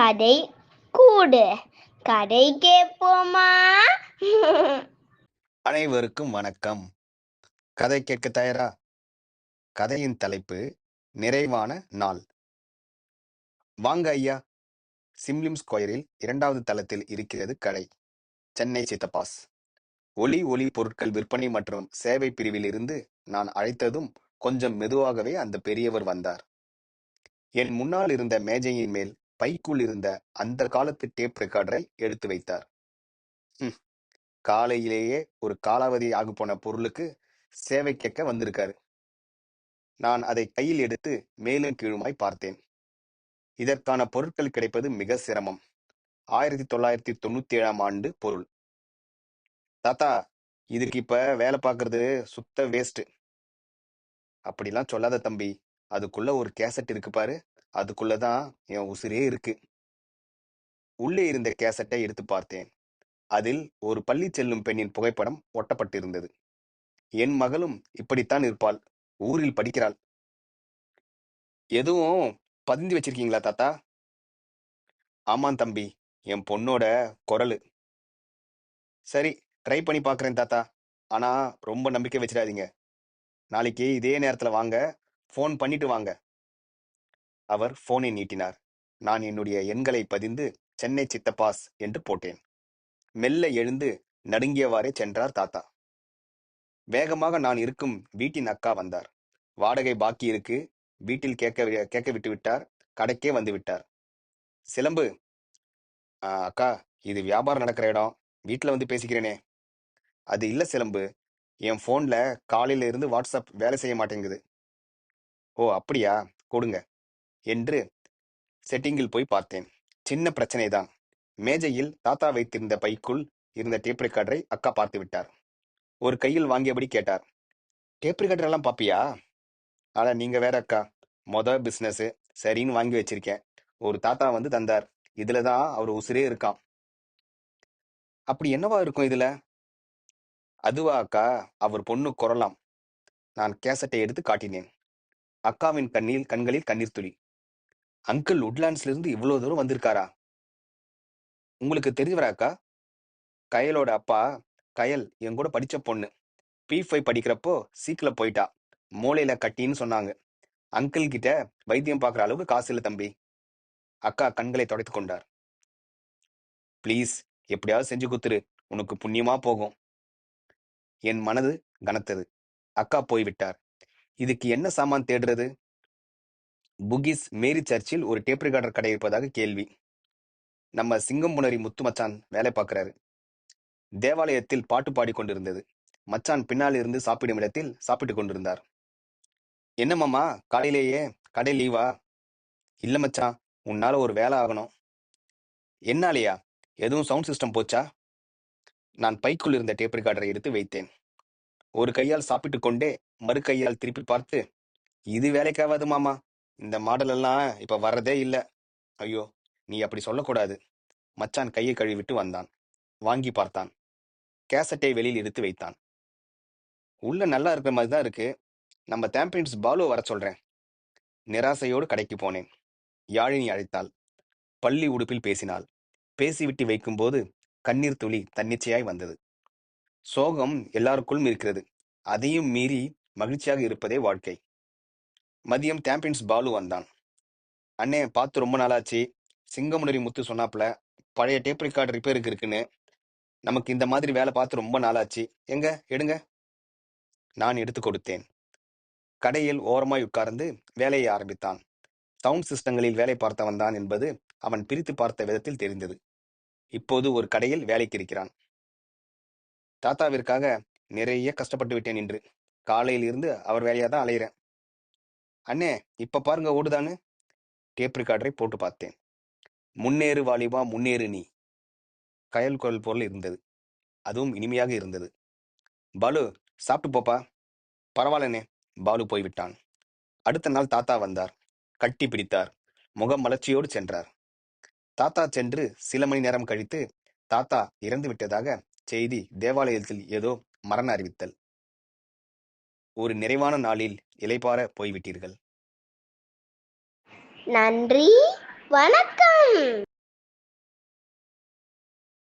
கதை கூடு. கதை கேட்போமா? அனைவருக்கும் வணக்கம். கதை கேட்க தயாரா? கதையின் தலைப்பு நிறைவான நாள். வாங்க ஐயா. சிம்லிம் ஸ்கொயரில் இரண்டாவது தளத்தில் இருக்கிறது கடை சென்னை சித்தப்பாஸ். ஒலி ஒளி பொருட்கள் விற்பனை மற்றும் சேவை பிரிவில் இருந்து நான் அழைத்ததும் கொஞ்சம் மெதுவாகவே அந்த பெரியவர் வந்தார். என் முன்னால் இருந்த மேஜையின் மேல் பைக்குள் இருந்த அந்த காலத்து டேப் ரெக்கார்டரை எடுத்து வைத்தார். ஹம், காலையிலேயே ஒரு காலாவதி ஆகு போன பொருளுக்கு சேவை கேட்க வந்திருக்காரு. நான் அதை கையில் எடுத்து மேலும் கீழுமாய் பார்த்தேன். இதற்கான பொருட்கள் கிடைப்பது மிக சிரமம். ஆயிரத்தி தொள்ளாயிரத்தி தொண்ணூத்தி ஏழாம் ஆண்டு பொருள். தாத்தா இதுக்கு இப்ப வேலை பார்க்கறது சுத்த வேஸ்ட் அப்படிலாம் சொல்லாத தம்பி அதுக்குள்ள ஒரு கேசட் இருக்கு பாரு. அதுக்குள்ளதான் என் உசிரே இருக்கு. உள்ளே இருந்த கேசட்டை எடுத்து பார்த்தேன். அதில் ஒரு பள்ளி செல்லும் பெண்ணின் புகைப்படம் ஒட்டப்பட்டிருந்தது. என் மகளும் இப்படித்தான் இருப்பாள். ஊரில் படிக்கிறாள். எதுவும் பதிந்து வச்சிருக்கீங்களா தாத்தா? ஆமாம் தம்பி. என் பொண்ணோட குரலு. சரி ட்ரை பண்ணி பார்க்குறேன் தாத்தா. ஆனா ரொம்ப நம்பிக்கை வச்சிடாதீங்க. நாளைக்கு இதே நேரத்துல வாங்க. ஃபோன் பண்ணிட்டு வாங்க. அவர் போனை நீட்டினார். நான் என்னுடைய எண்களை பதிந்து சென்னை சித்தப்பாஸ் என்று போட்டேன். மெல்ல எழுந்து நடுங்கியவாறே சென்றார் தாத்தா. வேகமாக நான் இருக்கும் வீட்டின் அக்கா வந்தார். வாடகை பாக்கி இருக்கு. வீட்டில் கேட்க கேட்க விட்டு விட்டார். கடைக்கே வந்து விட்டார். சிலம்பு அக்கா இது வியாபாரம் நடக்கிற இடம். வீட்டில் வந்து பேசிக்கிறேனே. அது இல்லை சிலம்பு. என் ஃபோனில் காலையில இருந்து வாட்ஸ்அப் வேலை செய்ய மாட்டேங்குது. ஓ அப்படியா? கொடுங்க. என்று செட்டிங்கில் போய் பார்த்தேன். சின்ன பிரச்சனை தான் மேஜையில் தாத்தா வைத்திருந்த பைக்குள் இருந்த டேப் ரெக்கார்டரை அக்கா பார்த்து விட்டார். ஒரு கையில் வாங்கியபடி கேட்டார். டேப் ரெக்கார்டரெல்லாம் பாப்பியா? அட நீங்க வேற அக்கா. மொத பிசினஸ் சரின்னு வாங்கி வச்சிருக்கேன். ஒரு தாத்தா வந்து தந்தார். இதுல தான் அவர் உசிரே இருக்கான் அப்படி என்னவா இருக்கும் இதுல? அதுவா அக்கா. அவர் பொண்ணு குரலாம். நான் கேசட்டை எடுத்து காட்டினேன். அக்காவின் கண்ணில் கண்களில் கண்ணீர் துளி. அங்கிள் உட்லாண்ட்ஸ்ல இருந்து இவ்வளவு தூரம் வந்திருக்காரா? உங்களுக்கு தெரிஞ்சவரா அக்கா? கயலோட அப்பா கயல் என் கூட படிச்ச பொண்ணு. பி ஃபைவ் படிக்கிறப்போ சீக்கிரம் போயிட்டா. மூளையில கட்டின்னு சொன்னாங்க. அங்கிள் கிட்ட வைத்தியம் பார்க்குற அளவுக்கு காசு இல்லை தம்பி. அக்கா கண்களை துடைத்து கொண்டார். ப்ளீஸ் எப்படியாவது செஞ்சு குத்துரு. உனக்கு புண்ணியமா போகும். என் மனது கனத்தது. அக்கா போய்விட்டார். இதுக்கு என்ன சாமான் தேடுறது? புகிஸ் மேரி சர்ச்சில் ஒரு டேப் ரிகார்டர் கடை இருப்பதாக கேள்வி. நம்ம சிங்கம்புணரி முத்து மச்சான் வேலை பார்க்குறாரு. தேவாலயத்தில் பாட்டு பாடிக்கொண்டிருந்தது மச்சான் பின்னால் இருந்து சாப்பிடும் இடத்தில் சாப்பிட்டு கொண்டிருந்தார். என்ன மாமா காலையிலேயே? கடை லீவா? இல்ல மச்சான் உன்னால ஒரு வேலை ஆகணும். என்னாலையா? எதுவும் சவுண்ட் சிஸ்டம் போச்சா? நான் பைக்குள் இருந்த டேப் ரிகார்டரை எடுத்து வைத்தேன். ஒரு கையால் சாப்பிட்டு கொண்டே மறு கையால் திருப்பி பார்த்து இது வேலைக்காவது மாமா. இந்த மாடல் எல்லாம் இப்ப வர்றதே இல்ல. ஐயோ நீ அப்படி சொல்லக்கூடாது. மச்சான் கையை கழுவிட்டு வந்தான். வாங்கி பார்த்தான். கேசட்டை வெளியில் எடுத்து வைத்தான். உள்ள நல்லா இருக்கிற மாதிரி தான் இருக்கு. நம்ம தேம்பியன்ஸ் பாலு வர சொல்றேன். நிராசையோடு கடைக்கு போனேன். யாழினி அழைத்தாள். பள்ளி உடுப்பில் பேசினாள். பேசிவிட்டு வைக்கும்போது கண்ணீர் துளி தன்னிச்சையாய் வந்தது. சோகம் எல்லாருக்குள்ளும் இருக்கிறது. அதையும் மீறி மகிழ்ச்சியாக இருப்பதே வாழ்க்கை. மதியம் தேம்பின்ஸ் பாலு வந்தான். அண்ணே பார்த்து ரொம்ப நாளாச்சு. சிங்கமுனரி முத்து சொன்னாப்ல பழைய டேப் ரெக்கார்டு ரிப்பேருக்கு இருக்குன்னு. நமக்கு இந்த மாதிரி வேலை பார்த்து ரொம்ப நாளாச்சு. எங்க? எடுங்க. நான் எடுத்து கொடுத்தேன். கடையில் ஓரமாய் உட்கார்ந்து வேலையை ஆரம்பித்தான். சவுண்ட் சிஸ்டங்களில் வேலை பார்த்தவன் தான் என்பது அவன் பிரித்து பார்த்த விதத்தில் தெரிந்தது. இப்போது ஒரு கடையில் வேலைக்கு இருக்கிறான். தாத்தாவிற்காக நிறைய கஷ்டப்பட்டு விட்டேன் என்று காலையில் இருந்து அவர் வேலையா தான் அலையிறேன். அண்ணே இப்ப பாருங்க ஓடுதான்னு. டேப் ரிகார்டரை போட்டு பார்த்தேன். முன்னேறு வாலிபா முன்னேறு நீ. கயல் குரல் போல் இருந்தது. அதுவும் இனிமையாக இருந்தது. பாலு சாப்பிட்டு போப்பா. பரவாயில்லனே பாலு போய்விட்டான் அடுத்த நாள் தாத்தா வந்தார். கட்டி பிடித்தார். முகம் மலர்ச்சியோடு சென்றார். தாத்தா சென்று சில மணி நேரம் கழித்து தாத்தா இறந்து விட்டதாக செய்தி தேவாலயத்தில் ஏதோ மரண அறிவித்தல். ஒரு நிறைவான நாளில் இலைப்பார போய்விட்டீர்கள். நன்றி. வணக்கம்.